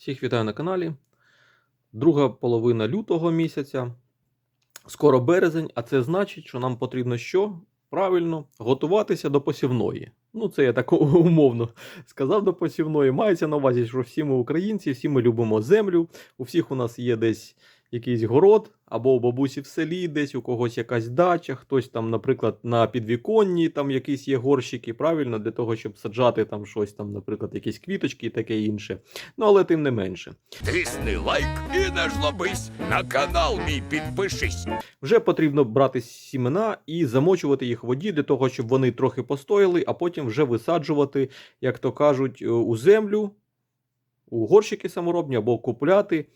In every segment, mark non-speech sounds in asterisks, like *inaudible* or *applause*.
Всіх вітаю на каналі. Друга половина лютого місяця. Скоро березень, а це значить, що нам потрібно що? Правильно, готуватися до посівної. Ну, це я так *laughs* умовно сказав до посівної. Мається на увазі, що всі ми українці, всі ми любимо землю. У всіх у нас є десь якийсь город, або у бабусі в селі, десь у когось якась дача, хтось там, наприклад, на підвіконні там якісь є горщики, правильно, для того, щоб саджати там щось, там, наприклад, якісь квіточки і таке інше. Ну, але тим не менше. Тисни лайк і не жлобись. На канал мій підпишись. Вже потрібно брати сімена і замочувати їх в воді для того, щоб вони трохи постояли, а потім вже висаджувати, як то кажуть, е, у землю, у горщики саморобні або купляти.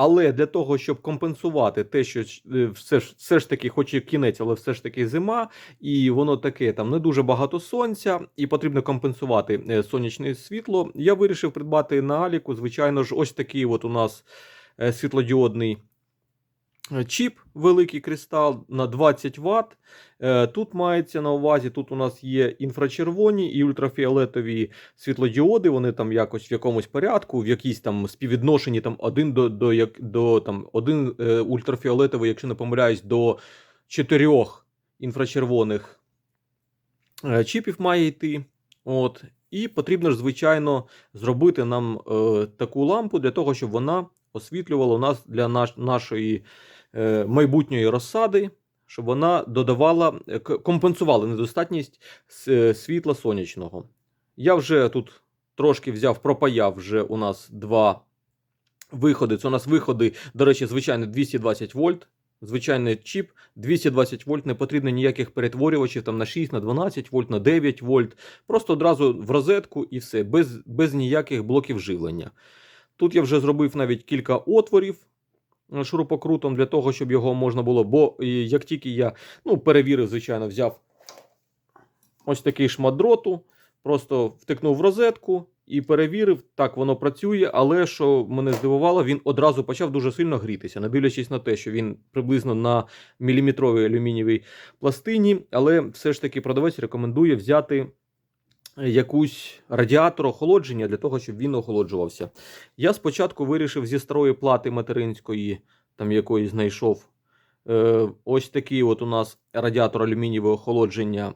Але для того, щоб компенсувати те, що е, все ж, все ж таки, хоч і кінець, але все ж таки зима, і воно таке там не дуже багато сонця, і потрібно компенсувати е, сонячне світло. Я вирішив придбати на Аліку. Звичайно ж, ось такий от у нас е, світлодіодний чіп, великий кристал на 20 Вт. Е, Тут мається на увазі, тут у нас є інфрачервоні і ультрафіолетові світлодіоди. Вони там якось в якомусь порядку, в якійсь там співвідношенні там один до, до, як, до там один е, ультрафіолетовий, якщо не помиляюсь, до чотирьох інфрачервоних е, чіпів має йти. От. І потрібно ж, звичайно, зробити нам е, таку лампу для того, щоб вона освітлювала нас для наш, нашої е, майбутньої розсади, щоб вона додавала, е, компенсувала недостатність е, світла сонячного. Я вже тут трошки взяв, пропаяв вже у нас два виходи. Це у нас виходи, до речі, звичайно, 220 вольт. Звичайний чіп 220 вольт, не потрібно ніяких перетворювачів там на 6, на 12 вольт, на 9 вольт. Просто одразу в розетку і все, без, без ніяких блоків живлення. Тут я вже зробив навіть кілька отворів е, шурупокрутом для того, щоб його можна було. Бо е, як тільки я ну, перевірив, звичайно, взяв ось такий шмат дроту, просто втикнув в розетку і перевірив, так воно працює. Але що мене здивувало, він одразу почав дуже сильно грітися, не дивлячись на те, що він приблизно на міліметровій алюмінієвій пластині. Але все ж таки продавець рекомендує взяти якусь радіатор охолодження для того, щоб він охолоджувався. Я спочатку вирішив зі старої плати материнської, там якої знайшов. Е, ось такий от у нас радіатор алюмінієвого охолодження.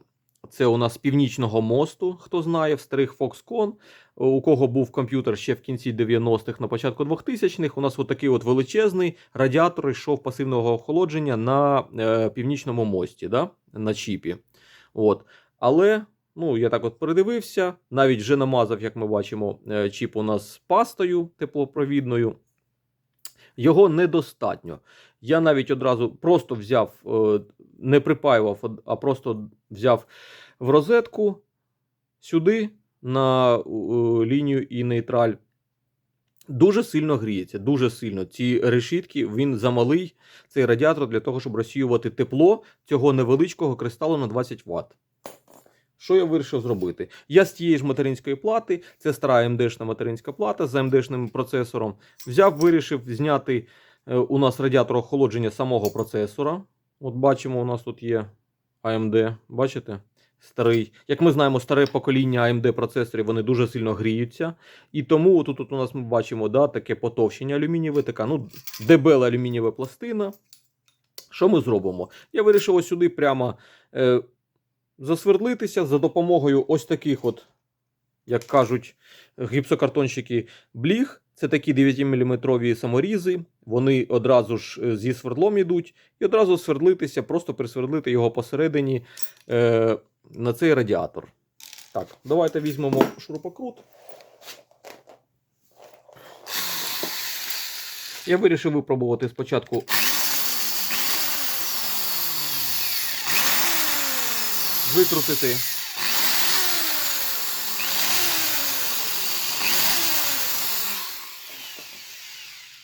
Це у нас з північного мосту, хто знає, в старих Foxconn, у кого був комп'ютер ще в кінці 90-х, на початку 2000-х. У нас отакий от величезний радіатор йшов пасивного охолодження на е, північному мості, да? на чіпі. От. Але Ну, я так от передивився, навіть вже намазав, як ми бачимо, е, чіп у нас пастою теплопровідною. Його недостатньо. Я навіть одразу просто взяв, е, не припаював, а просто взяв в розетку сюди на лінію і нейтраль. Дуже сильно гріється, дуже сильно. Ці решітки, він замалий, цей радіатор для того, щоб розсіювати тепло цього невеличкого кристалу на 20 Вт. Що я вирішив зробити? Я з тієї ж материнської плати, це стара AMD-шна материнська плата з AMD-шним процесором. Взяв, вирішив зняти е, у нас радіатор охолодження самого процесора. От бачимо, у нас тут є AMD. Бачите? Старий. Як ми знаємо, старе покоління AMD процесорів вони дуже сильно гріються. І тому тут, тут у нас ми бачимо да, таке потовщення алюмінієве, така ну, дебела алюмінієва пластина. Що ми зробимо? Я вирішив сюди прямо е, засвердлитися за допомогою ось таких, от, як кажуть гіпсокартонщики, бліг. Це такі 9-мм саморізи. Вони одразу ж е, зі свердлом йдуть, і одразу свердлитися, просто присвердлити його посередині е, на цей радіатор. Так, давайте візьмемо шурупокрут. Я вирішив випробувати спочатку викрутити.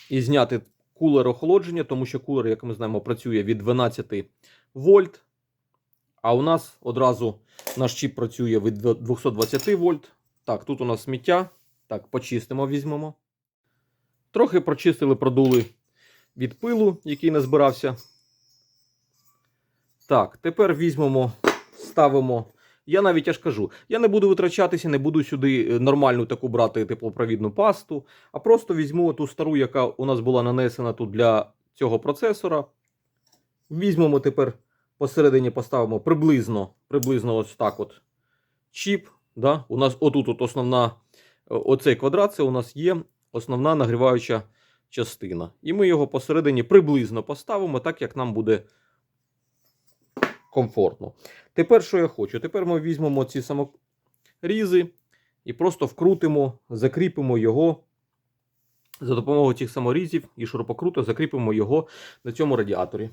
І зняти кулер охолодження, тому що кулер, як ми знаємо, працює від 12 вольт. А у нас одразу наш чіп працює від 220 вольт. Так, тут у нас сміття. Так, почистимо, візьмемо. Трохи прочистили, продули від пилу, який не збирався. Так, тепер візьмемо, ставимо Я навіть аж кажу, я не буду витрачатися, не буду сюди е, нормальну таку брати теплопровідну пасту, а просто візьму ту стару, яка у нас була нанесена тут для цього процесора. Візьмемо тепер посередині поставимо приблизно, приблизно ось так от чіп. Да? У нас отут от основна, е, оцей квадрат, це у нас є основна нагріваюча частина. І ми його посередині приблизно поставимо, так як нам буде комфортно. Тепер що я хочу? Тепер ми візьмемо ці саморізи і просто вкрутимо, закріпимо його за допомогою цих саморізів і шурупокрута закріпимо його на цьому радіаторі.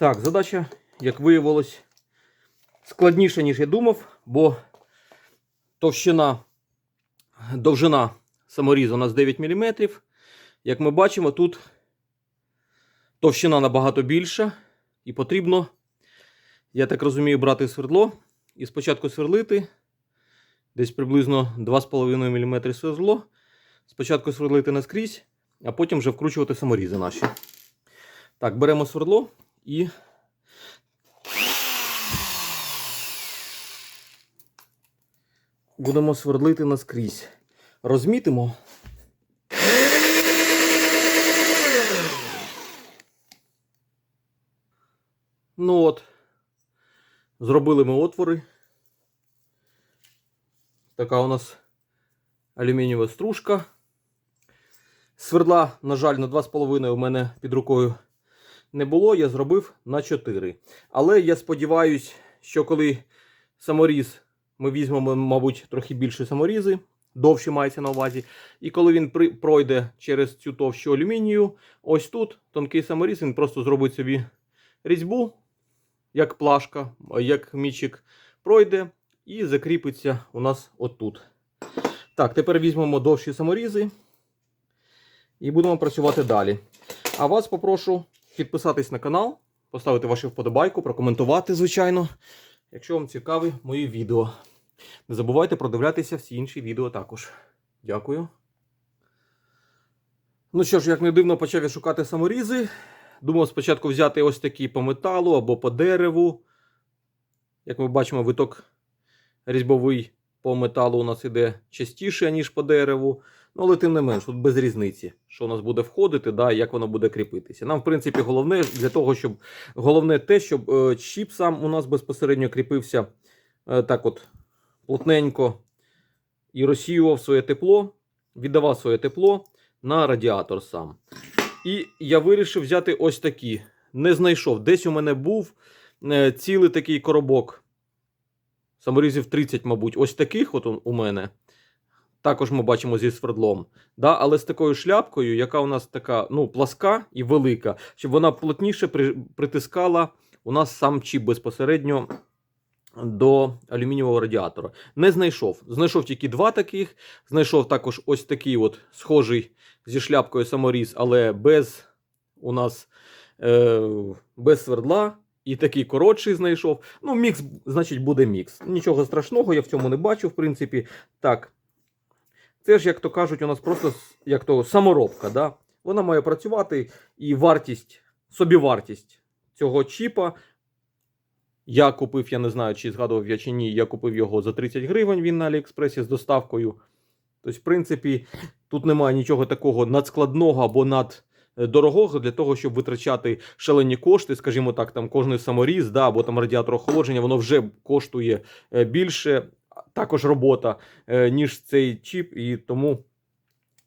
Так, задача, як виявилось, складніша, ніж я думав, бо товщина, довжина саморізу у нас 9 мм. Як ми бачимо, тут товщина набагато більша, і потрібно, я так розумію, брати свердло і спочатку сверлити десь приблизно 2,5 мм свердло. Спочатку сверлити наскрізь, а потім вже вкручувати саморізи наші. Так, беремо свердло і будемо свердлити наскрізь. Розмітимо. Ну от, зробили ми отвори. Така у нас алюмінієва стружка. Свердла, на жаль, на 2,5 у мене під рукою не було, я зробив на 4. Але я сподіваюся, що коли саморіз, ми візьмемо, мабуть, трохи більше саморізи, довші мається на увазі. І коли він пройде через цю товщу алюмінію, ось тут тонкий саморіз, він просто зробить собі різьбу, як плашка, як мічик пройде і закріпиться у нас отут. Так, тепер візьмемо довші саморізи і будемо працювати далі. А вас попрошу підписатись на канал, поставити вашу вподобайку, прокоментувати, звичайно, якщо вам цікаві мої відео. Не забувайте продивлятися всі інші відео також. Дякую. Ну що ж, як не дивно, почав я шукати саморізи. Думав спочатку взяти ось такі по металу або по дереву. Як ми бачимо, виток різьбовий по металу у нас іде частіше, ніж по дереву. Ну, але тим не менш, тут без різниці, що у нас буде входити, да, і як воно буде кріпитися. Нам, в принципі, головне для того, щоб головне те, щоб е, чіп сам у нас безпосередньо кріпився е, так от плотненько і розсіював своє тепло, віддавав своє тепло на радіатор сам. І я вирішив взяти ось такі. Не знайшов. Десь у мене був е, цілий такий коробок. Саморізів 30, мабуть, ось таких от у- мене. Також ми бачимо зі свердлом. Да? Але з такою шляпкою, яка у нас така ну, пласка і велика, щоб вона плотніше при, притискала у нас сам чіп безпосередньо до алюмінієвого радіатора. Не знайшов. Знайшов тільки два таких. Знайшов також ось такий от схожий зі шляпкою саморіз, але без у нас е, без свердла. І такий коротший знайшов. Ну, мікс, значить, буде мікс. Нічого страшного, я в цьому не бачу, в принципі. Так. Це ж, як то кажуть, у нас просто як то саморобка. Да? Вона має працювати і вартість, собівартість цього чіпа. Я купив, я не знаю, чи згадував я чи ні. Я купив його за 30 гривень. Він на Аліекспресі з доставкою. Тобто, в принципі, тут немає нічого такого надскладного або над е, для того, щоб витрачати шалені кошти, скажімо так, там кожний саморіз, да, або там радіатор охолодження, воно вже коштує е, більше, також робота, е, ніж цей чіп, і тому.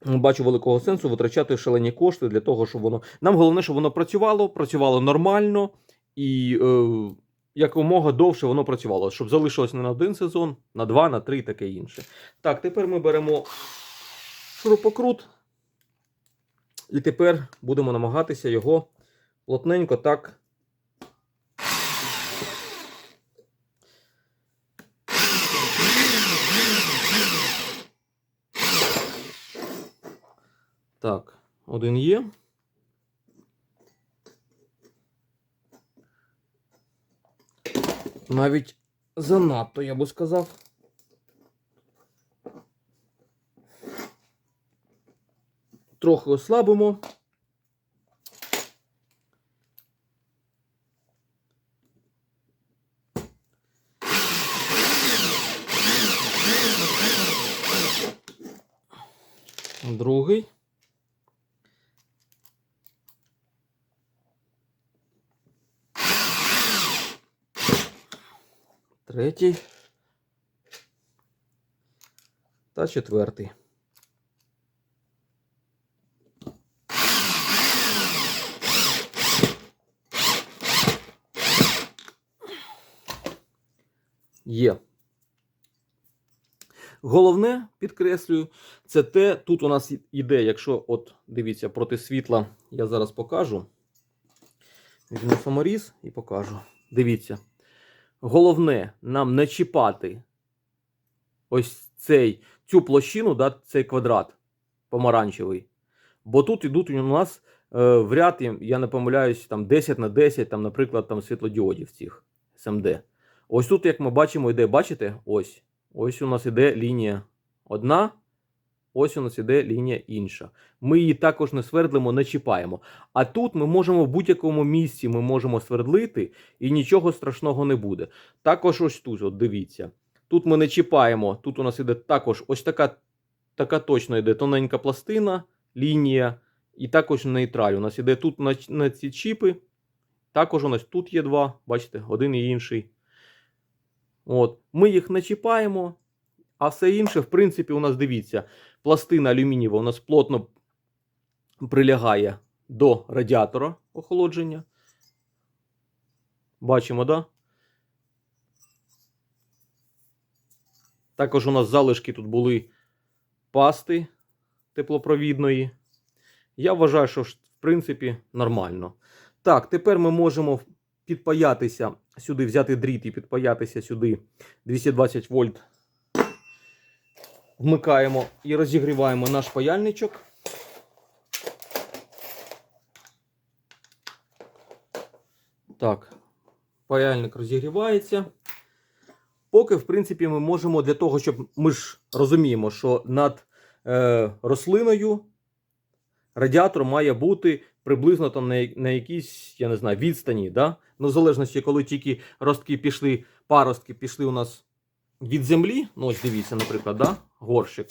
Бачу великого сенсу витрачати шалені кошти для того, щоб воно. Нам головне, щоб воно працювало, працювало нормально і е, якомога довше воно працювало, щоб залишилось не на один сезон, на два, на три і таке інше. Так, тепер ми беремо шурупокрут І тепер будемо намагатися його плотненько так. Так, один є. Навіть занадто, я би сказав. Трохи ослабимо. Другий. Третій. Та четвертий. Є. Головне, підкреслюю, це те, тут у нас іде, якщо, от, дивіться, проти світла я зараз покажу. Візьму саморіз і покажу. Дивіться. Головне нам не чіпати ось цей, цю площину, да, цей квадрат помаранчевий. Бо тут ідуть у нас е, в ряд, я- не помиляюсь, там 10 на 10, там, наприклад, там світлодіодів цих СМД. Ось тут, як ми бачимо, йде, бачите? Ось. Ось у нас іде лінія одна, ось у нас іде лінія інша. Ми її також не свердлимо, не чіпаємо. А тут ми можемо в будь-якому місці ми можемо свердлити, і нічого страшного не буде. Також ось тут, от дивіться. Тут ми не чіпаємо. Тут у нас іде також ось така, така точно йде тоненька пластина, лінія, і також нейтраль. У нас іде тут на, на ці чіпи. Також у нас тут є два, бачите, один і інший. От. Ми їх не чіпаємо, а все інше, в принципі, у нас дивіться, пластина алюмінієва у нас плотно прилягає до радіатора охолодження. Бачимо, да? Також у нас залишки тут були пасти теплопровідної. Я вважаю, що в принципі нормально. Так, тепер ми можемо підпаятися сюди, взяти дріт і підпаятися сюди 220 вольт. Вмикаємо і розігріваємо наш паяльничок. Так, паяльник розігрівається. Поки, в принципі, ми можемо для того, щоб ми ж розуміємо, що над е, рослиною радіатор має бути приблизно там на, на якійсь, я не знаю, відстані. Да? Ну, в залежності, коли тільки ростки пішли, паростки пішли у нас від землі. Ну, ось дивіться, наприклад, да? горщик.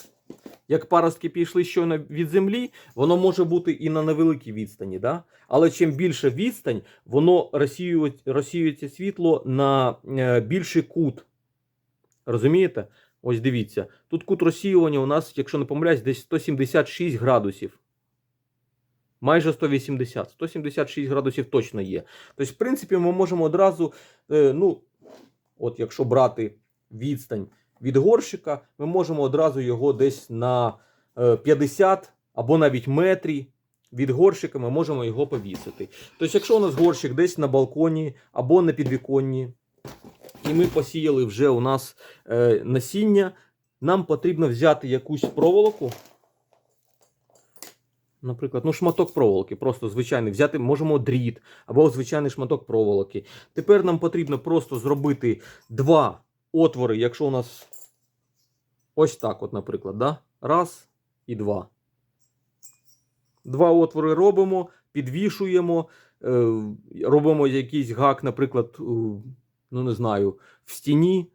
Як паростки пішли щойно від землі, воно може бути і на невеликій відстані. Да? Але чим більше відстань, воно розсіює, розсіюється світло на е, більший кут. Розумієте? Ось дивіться. Тут кут розсіювання у нас, якщо не помиляюсь, десь 176 градусів. Майже 180. 176 градусів точно є. Тобто, в принципі, ми можемо одразу, е, ну, от якщо брати відстань від горщика, ми можемо одразу його десь на е, 50 або навіть метрі від горщика ми можемо його повісити. Тобто, якщо у нас горщик десь на балконі або на підвіконні, і ми посіяли вже у нас е, насіння, нам потрібно взяти якусь проволоку. Наприклад, ну, шматок проволоки, просто звичайний. Взяти можемо дріт або звичайний шматок проволоки. Тепер нам потрібно просто зробити два отвори, якщо у нас ось так, от, наприклад, да? раз і два. Два отвори робимо, підвішуємо, е, робимо якийсь гак, наприклад, е, ну не знаю, в стіні.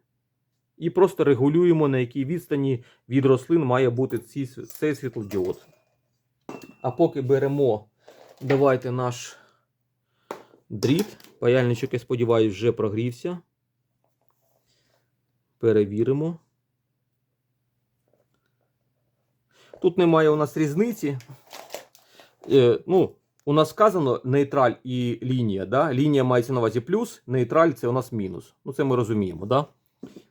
І просто регулюємо, на якій відстані від рослин має бути ці, цей світлодіод. А поки беремо, давайте наш дріт. Паяльничок, я сподіваюся, вже прогрівся. Перевіримо. Тут немає у нас різниці. Е, ну, у нас сказано нейтраль і лінія. Да? Лінія мається на увазі плюс, нейтраль це у нас мінус. Ну, це ми розуміємо, да?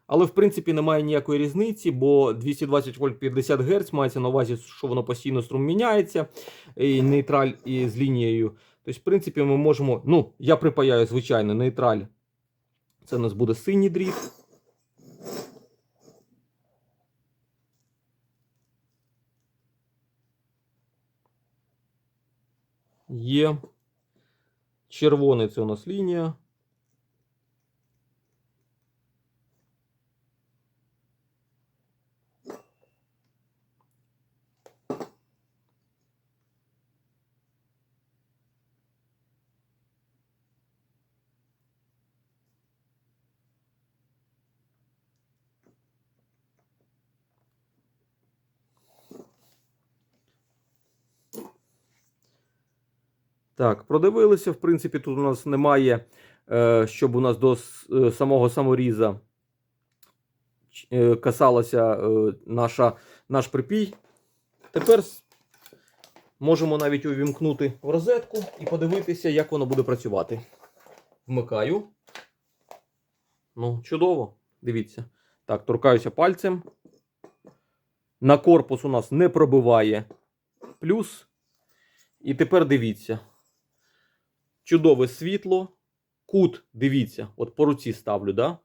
Але в принципі немає ніякої різниці, бо 220 вольт 50 Гц мається на увазі, що воно постійно струм міняється, і нейтраль і з лінією. Тобто, в принципі, ми можемо. Ну, я припаяю, звичайно, нейтраль. Це у нас буде синій дріт. Є. Червоний це у нас лінія. Так, продивилися. В принципі, тут у нас немає, е, щоб у нас до е, самого саморіза е, касалася наша, наш припій. Тепер можемо навіть увімкнути в розетку і подивитися, як воно буде працювати. Вмикаю. Ну, чудово. Дивіться. Так, торкаюся пальцем. На корпус у нас не пробиває плюс. І тепер дивіться. Чудове світло. Кут, дивіться, от по руці ставлю, да?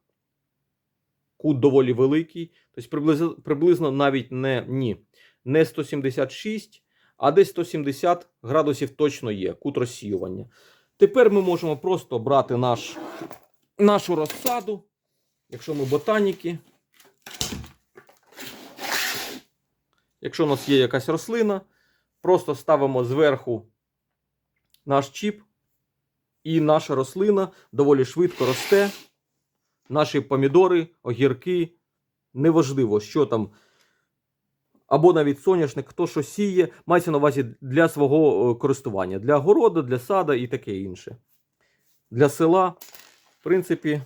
Кут доволі великий. Тобто приблизно, приблизно навіть не, ні, не 176, а десь 170 градусів точно є. Кут розсіювання. Тепер ми можемо просто брати наш, нашу розсаду, якщо ми ботаніки. Якщо у нас є якась рослина, просто ставимо зверху наш чіп, і наша рослина доволі швидко росте. Наші помідори, огірки, неважливо, що там. Або навіть соняшник, хто що сіє, мається на увазі для свого е, користування, для городу, для сада і таке інше. Для села, в принципі,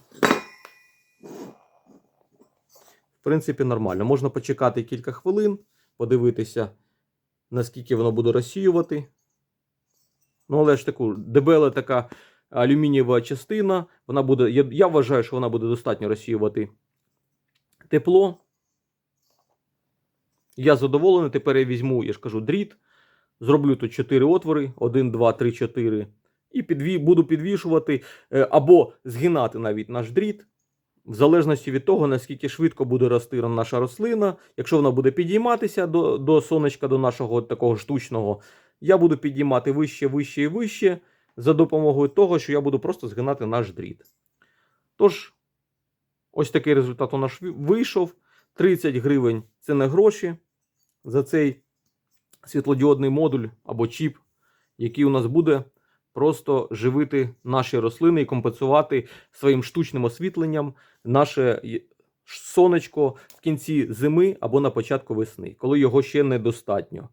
в принципі, нормально. Можна почекати кілька хвилин, подивитися, наскільки воно буде розсіювати. Ну, але ж таку дебела така алюмінієва частина. Вона буде, я, я вважаю, що вона буде достатньо розсіювати тепло. Я задоволений. Тепер я візьму, я ж кажу, дріт. Зроблю тут 4 отвори: 1, 2, 3, 4. І підві, буду підвішувати е, або згинати навіть наш дріт. В залежності від того, наскільки швидко буде рости наша рослина. Якщо вона буде підійматися до, до сонечка, до нашого такого штучного, я буду підіймати вище, вище і вище за допомогою того, що я буду просто згинати наш дріт. Тож, ось такий результат у нас вийшов. 30 гривень це не гроші за цей світлодіодний модуль або чіп, який у нас буде просто живити наші рослини і компенсувати своїм штучним освітленням наше сонечко в кінці зими або на початку весни, коли його ще недостатньо.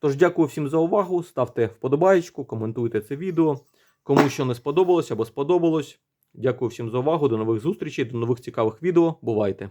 Тож дякую всім за увагу. Ставте вподобаєчку, коментуйте це відео. Кому що не сподобалось або сподобалось. Дякую всім за увагу. До нових зустрічей, до нових цікавих відео. Бувайте!